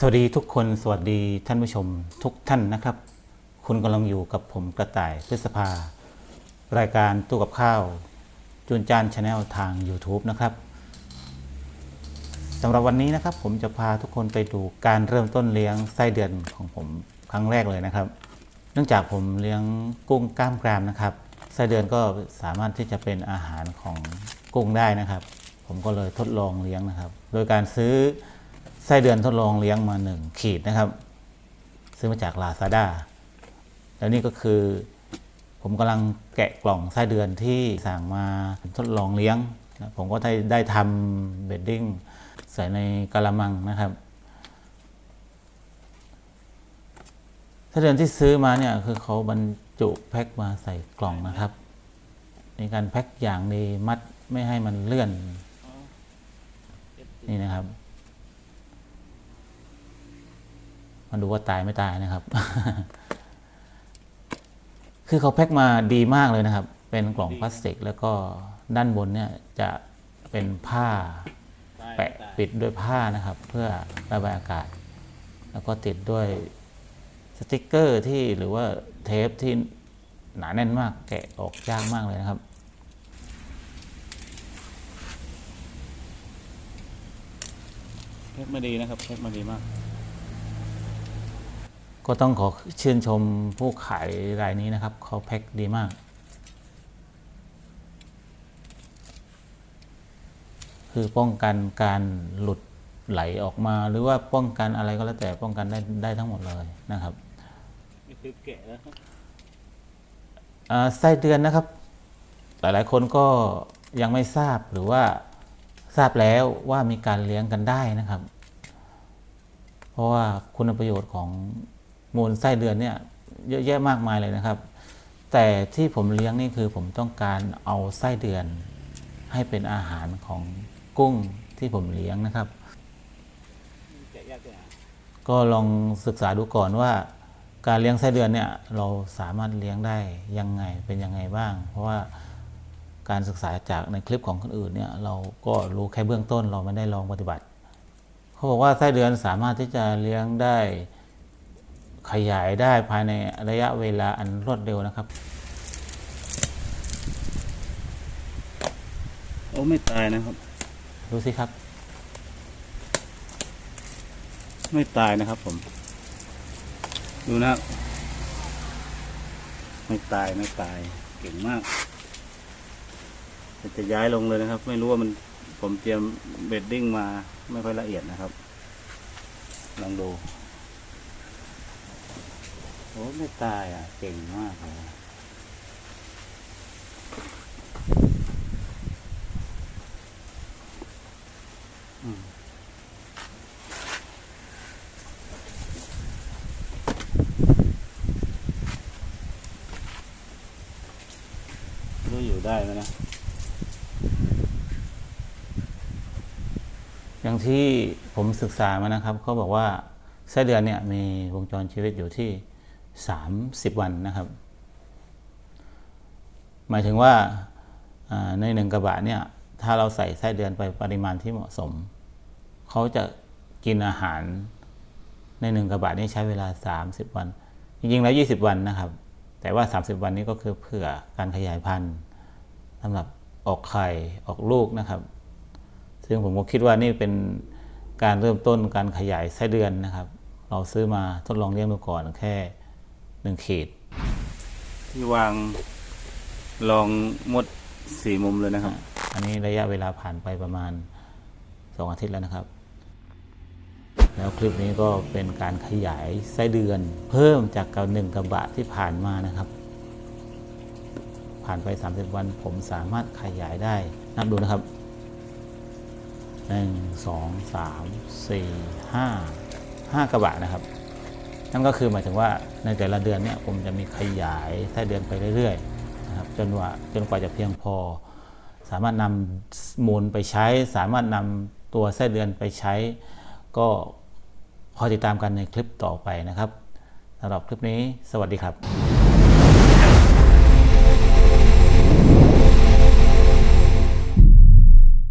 สวัสดีทุกคนสวัสดีท่านผู้ชมทุกท่านนะครับ คุณกำลังอยู่กับผมกระต่ายพฤษภา รายการตู้กับข้าว จุนจานชาแนลทาง YouTube นะครับสำหรับวันนี้นะครับ ผมจะพาทุกคนไปดูการเริ่มต้นเลี้ยงไส้เดือนของผมครั้งแรกเลยนะครับ เนื่องจากผมเลี้ยงกุ้งกล้ามกรามนะครับไส้เดือนก็สามารถที่จะเป็นอาหารของกุ้งได้นะครับ ผมก็เลยทดลองเลี้ยงนะครับ โดยการซื้อ ไส้เดือนทดลองเลี้ยงมาหนึ่งขีดนะครับ ซื้อมาจาก Lazada แล้วนี่ก็คือ ผมกำลังแกะกล่องไส้เดือนที่สั่งมาทดลองเลี้ยงนะผมก็ได้ได้ทำเบดดิ้งใส่ในกระมังนะครับไส้เดือนที่ซื้อมาเนี่ยคือเขาบรรจุแพ็คมาใส่กล่องนะครับ ในการแพ็คอย่างดีมัดไม่ให้มันเลื่อนนี่นะครับ มาดูว่าตายไม่ตายนะครับ คือเขาแพ็คมาดีมากเลยนะครับ เป็นกล่องพลาสติก แล้วก็ด้านบนเนี่ยจะเป็นผ้าแปะปิดด้วยผ้านะครับ เพื่อระบายอากาศ แล้วก็ติดด้วยสติกเกอร์ที่หรือว่าเทปที่หนาแน่นมากแกะออกยากมากเลยนะครับเทคมาดีนะครับเทคมาดีมาก ก็ต้องขอชื่นชมผู้ขายรายนี้นะครับเขาแพ็คดีมากคือป้องกันการหลุดไหลออกมา หรือว่าป้องกันอะไรก็แล้วแต่ป้องกันได้ได้ทั้งหมดเลยนะครับนี่คือแกะแล้วครับอ่าไส้เดือนนะครับ หลายๆ คนก็ยังไม่ทราบหรือว่าทราบแล้วว่ามีการเลี้ยงกันได้นะครับ เพราะว่าคุณประโยชน์ของ มูลไส้เดือนเนี่ยเยอะแยะมากมายเลยนะครับ แต่ที่ผมเลี้ยงนี่คือผมต้องการเอาไส้เดือนให้เป็นอาหารของกุ้งที่ผมเลี้ยงนะครับ ก็ลองศึกษาดูก่อนว่า การเลี้ยงไส้เดือนเนี่ยเราสามารถเลี้ยงได้ยังไงเป็นยังไงบ้าง เพราะว่าการศึกษาจากในคลิปของคนอื่นเนี่ยเราก็รู้แค่เบื้องต้นเราไม่ได้ลองปฏิบัติ เขาบอกว่าไส้เดือนสามารถที่จะเลี้ยงได้ ขยายได้ภายในระยะเวลาอันรวดเร็วนะครับ โอ้ไม่ตายนะครับ ดูสิครับ ไม่ตายนะครับผม ดูนะ ไม่ตายไม่ตายเก่งมากแต่จะย้ายลงเลยนะครับ ไม่รู้ว่ามันผมเตรียมเบดดิ้งมาไม่ค่อยละเอียดนะครับ ลองดูโอ้ไม่ตายอะ เก่งมากเลยรู้อยู่ได้ไหมนะ อย่างที่ผมศึกษามานะครับเขาบอกว่าไส้เดือนเนี่ยมีวงจรชีวิตอยู่ที่ 30 วันนะครับ หมายถึงว่าในหนึ่งกระบะเนี่ยถ้าเราใส่ไส้เดือนไปปริมาณที่เหมาะสม เขาจะกินอาหารในหนึ่งกระบะนี้ใช้เวลา 30 วัน จริงๆแล้ว 20 วันนะครับ แต่ว่า 30 วันนี้ก็คือเผื่อการขยายพันธุ์สำหรับออกไข่ออกลูกนะครับ ซึ่งผมก็คิดว่านี่เป็นการเริ่มต้นการขยายไส้เดือนนะครับ เราซื้อมาทดลองเลี้ยงดูก่อนแค่ นึ่งขีดที่วางลองหมดสี่มุมเลยนะครับ อันนี้ระยะเวลาผ่านไปประมาณสองอาทิตย์แล้วนะครับ แล้วคลิปนี้ก็เป็นการขยายไส้เดือน เพิ่มจากกับหนึ่งกระบะที่ผ่านมานะครับ ผ่านไป 30 วันผมสามารถขยายได้ นับดูนะครับ1 2 3 4 5 5กระบะนะครับ นั่นก็คือหมายถึงว่า ในแต่ละเดือนเนี่ยผมจะมีขยายไส้เดือนไปเรื่อยๆนะครับจนว่าจนกว่าจะเพียงพอ สามารถนำมูลไปใช้ สามารถนำตัวไส้เดือนไปใช้ ก็คอยติดตามกันในคลิปต่อไปนะครับสำหรับคลิปนี้ สวัสดีครับ